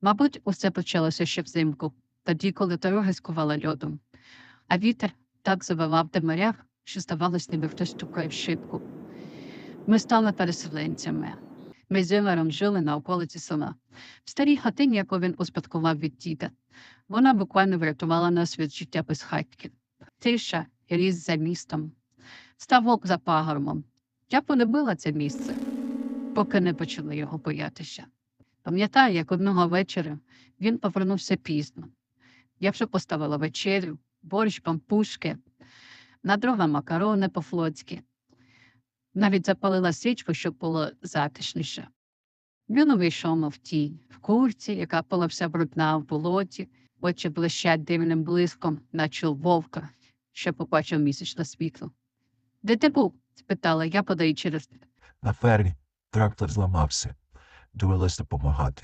Мабуть, усе почалося ще взимку, тоді, коли дороги скувала льодом, а вітер так завивав в морях, що здавалось, ніби хтось стукає в шибку. Ми стали переселенцями. Ми з Ігорем жили на околиці села, в старій хатині, яку він успадкував від діда. Вона буквально врятувала нас від життя без хатки. Тиша і ліс за містом. Ставок за пагорбом. Я полюбила це місце, поки не почала його боятися. Пам'ятаю, як одного вечора він повернувся пізно. Я вже поставила вечерю, борщ, пампушки, на друга макарони по-флотськи. Навіть запалила свічку, щоб було затишніше. Він увійшов мов тінь, в курці, яка була вся брудна в болоті, очі блищать дивним блиском, наче вовка, що побачив місячне світло. Де ти був? спитала я, подаючи через На фермі трактор зламався. dualistic pumahati.